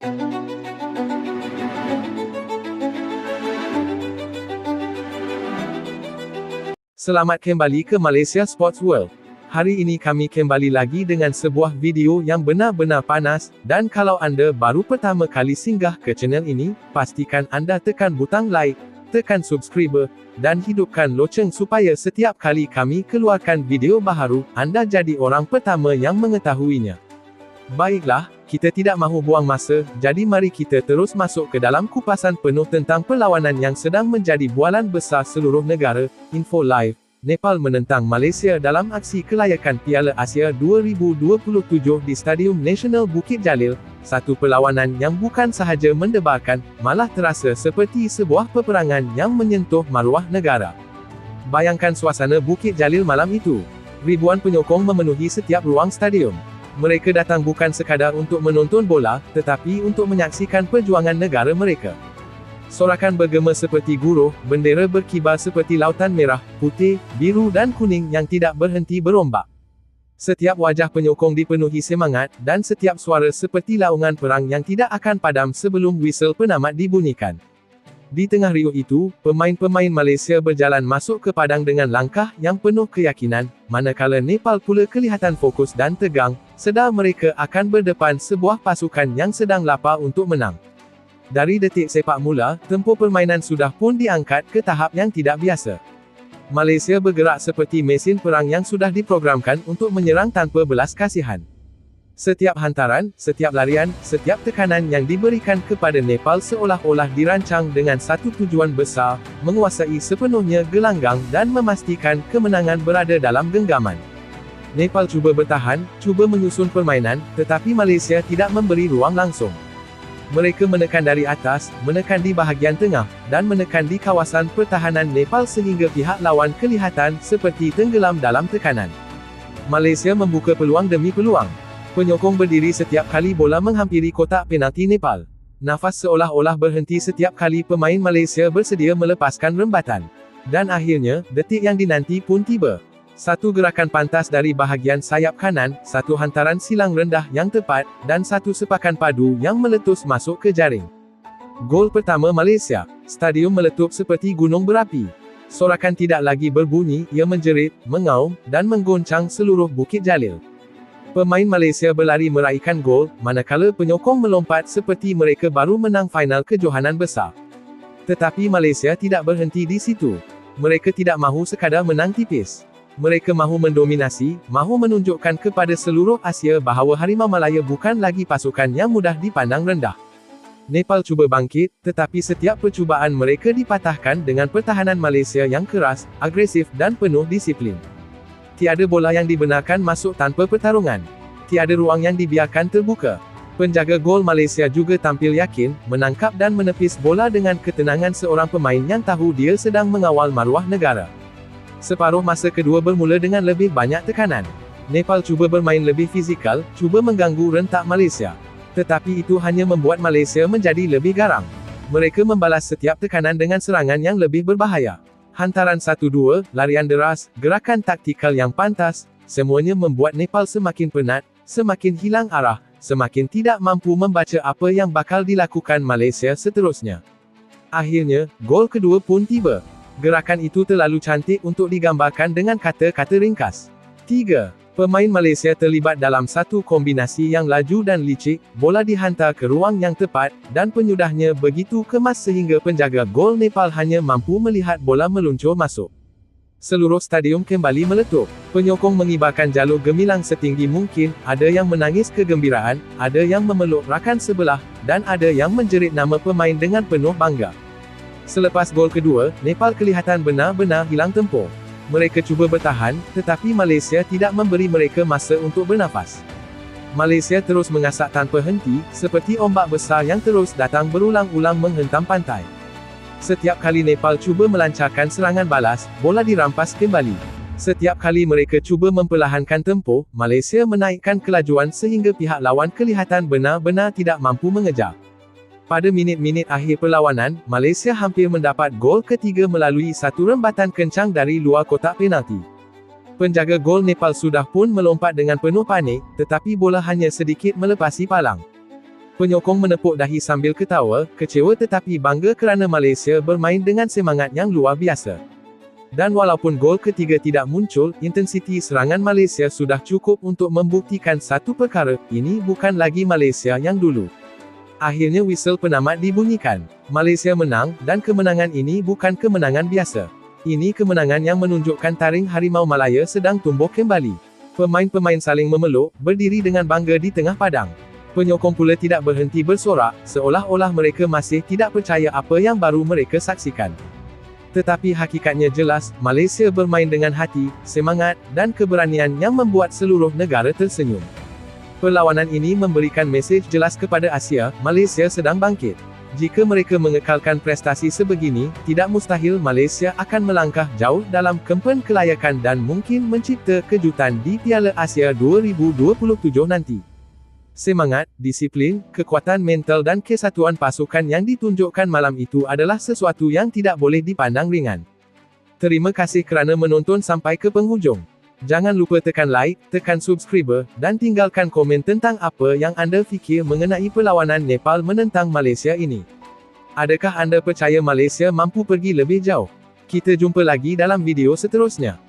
Selamat kembali ke Malaysia Sports World. Hari ini kami kembali lagi dengan sebuah video yang benar-benar panas, dan kalau anda baru pertama kali singgah ke channel ini, pastikan anda tekan butang like, tekan subscriber, dan hidupkan loceng supaya setiap kali kami keluarkan video baharu, anda jadi orang pertama yang mengetahuinya. Baiklah, kita tidak mahu buang masa, jadi mari kita terus masuk ke dalam kupasan penuh tentang perlawanan yang sedang menjadi bualan besar seluruh negara, Info Live. Nepal menentang Malaysia dalam aksi kelayakan Piala Asia 2027 di Stadium Nasional Bukit Jalil, satu perlawanan yang bukan sahaja mendebarkan, malah terasa seperti sebuah peperangan yang menyentuh maruah negara. Bayangkan suasana Bukit Jalil malam itu. Ribuan penyokong memenuhi setiap ruang stadium. Mereka datang bukan sekadar untuk menonton bola, tetapi untuk menyaksikan perjuangan negara mereka. Sorakan bergema seperti guruh, bendera berkibar seperti lautan merah, putih, biru dan kuning yang tidak berhenti berombak. Setiap wajah penyokong dipenuhi semangat, dan setiap suara seperti laungan perang yang tidak akan padam sebelum whistle penamat dibunyikan. Di tengah riuh itu, pemain-pemain Malaysia berjalan masuk ke padang dengan langkah yang penuh keyakinan, manakala Nepal pula kelihatan fokus dan tegang, sedar mereka akan berdepan sebuah pasukan yang sedang lapar untuk menang. Dari detik sepak mula, tempoh permainan sudah pun diangkat ke tahap yang tidak biasa. Malaysia bergerak seperti mesin perang yang sudah diprogramkan untuk menyerang tanpa belas kasihan. Setiap hantaran, setiap larian, setiap tekanan yang diberikan kepada Nepal seolah-olah dirancang dengan satu tujuan besar, menguasai sepenuhnya gelanggang dan memastikan kemenangan berada dalam genggaman. Nepal cuba bertahan, cuba menyusun permainan, tetapi Malaysia tidak memberi ruang langsung. Mereka menekan dari atas, menekan di bahagian tengah, dan menekan di kawasan pertahanan Nepal sehingga pihak lawan kelihatan seperti tenggelam dalam tekanan. Malaysia membuka peluang demi peluang. Penyokong berdiri setiap kali bola menghampiri kotak penalti Nepal. Nafas seolah-olah berhenti setiap kali pemain Malaysia bersedia melepaskan rembatan. Dan akhirnya, detik yang dinanti pun tiba. Satu gerakan pantas dari bahagian sayap kanan, satu hantaran silang rendah yang tepat, dan satu sepakan padu yang meletus masuk ke jaring. Gol pertama Malaysia. Stadium meletup seperti gunung berapi. Sorakan tidak lagi berbunyi, ia menjerit, mengaum, dan menggoncang seluruh Bukit Jalil. Pemain Malaysia berlari meraihkan gol, manakala penyokong melompat seperti mereka baru menang final kejohanan besar. Tetapi Malaysia tidak berhenti di situ. Mereka tidak mahu sekadar menang tipis. Mereka mahu mendominasi, mahu menunjukkan kepada seluruh Asia bahawa Harimau Malaya bukan lagi pasukan yang mudah dipandang rendah. Nepal cuba bangkit, tetapi setiap percubaan mereka dipatahkan dengan pertahanan Malaysia yang keras, agresif dan penuh disiplin. Tiada bola yang dibenarkan masuk tanpa pertarungan. Tiada ruang yang dibiarkan terbuka. Penjaga gol Malaysia juga tampil yakin, menangkap dan menepis bola dengan ketenangan seorang pemain yang tahu dia sedang mengawal maruah negara. Separuh masa kedua bermula dengan lebih banyak tekanan. Nepal cuba bermain lebih fizikal, cuba mengganggu rentak Malaysia. Tetapi itu hanya membuat Malaysia menjadi lebih garang. Mereka membalas setiap tekanan dengan serangan yang lebih berbahaya. Hantaran 1-2, larian deras, gerakan taktikal yang pantas, semuanya membuat Nepal semakin penat, semakin hilang arah, semakin tidak mampu membaca apa yang bakal dilakukan Malaysia seterusnya. Akhirnya, gol kedua pun tiba. Gerakan itu terlalu cantik untuk digambarkan dengan kata-kata ringkas. 3. Pemain Malaysia terlibat dalam satu kombinasi yang laju dan licik, bola dihantar ke ruang yang tepat, dan penyudahnya begitu kemas sehingga penjaga gol Nepal hanya mampu melihat bola meluncur masuk. Seluruh stadium kembali meletup. Penyokong mengibarkan jalur gemilang setinggi mungkin, ada yang menangis kegembiraan, ada yang memeluk rakan sebelah, dan ada yang menjerit nama pemain dengan penuh bangga. Selepas gol kedua, Nepal kelihatan benar-benar hilang tempoh. Mereka cuba bertahan, tetapi Malaysia tidak memberi mereka masa untuk bernafas. Malaysia terus mengasak tanpa henti, seperti ombak besar yang terus datang berulang-ulang menghentam pantai. Setiap kali Nepal cuba melancarkan serangan balas, bola dirampas kembali. Setiap kali mereka cuba memperlahankan tempoh, Malaysia menaikkan kelajuan sehingga pihak lawan kelihatan benar-benar tidak mampu mengejar. Pada minit-minit akhir perlawanan, Malaysia hampir mendapat gol ketiga melalui satu rembatan kencang dari luar kotak penalti. Penjaga gol Nepal sudah pun melompat dengan penuh panik, tetapi bola hanya sedikit melepasi palang. Penyokong menepuk dahi sambil ketawa, kecewa tetapi bangga kerana Malaysia bermain dengan semangat yang luar biasa. Dan walaupun gol ketiga tidak muncul, intensiti serangan Malaysia sudah cukup untuk membuktikan satu perkara, ini bukan lagi Malaysia yang dulu. Akhirnya whistle penamat dibunyikan. Malaysia menang, dan kemenangan ini bukan kemenangan biasa. Ini kemenangan yang menunjukkan taring Harimau Malaya sedang tumbuh kembali. Pemain-pemain saling memeluk, berdiri dengan bangga di tengah padang. Penyokong pula tidak berhenti bersorak, seolah-olah mereka masih tidak percaya apa yang baru mereka saksikan. Tetapi hakikatnya jelas, Malaysia bermain dengan hati, semangat, dan keberanian yang membuat seluruh negara tersenyum. Perlawanan ini memberikan mesej jelas kepada Asia, Malaysia sedang bangkit. Jika mereka mengekalkan prestasi sebegini, tidak mustahil Malaysia akan melangkah jauh dalam kempen kelayakan dan mungkin mencipta kejutan di Piala Asia 2027 nanti. Semangat, disiplin, kekuatan mental dan kesatuan pasukan yang ditunjukkan malam itu adalah sesuatu yang tidak boleh dipandang ringan. Terima kasih kerana menonton sampai ke penghujung. Jangan lupa tekan like, tekan subscribe, dan tinggalkan komen tentang apa yang anda fikir mengenai perlawanan Nepal menentang Malaysia ini. Adakah anda percaya Malaysia mampu pergi lebih jauh? Kita jumpa lagi dalam video seterusnya.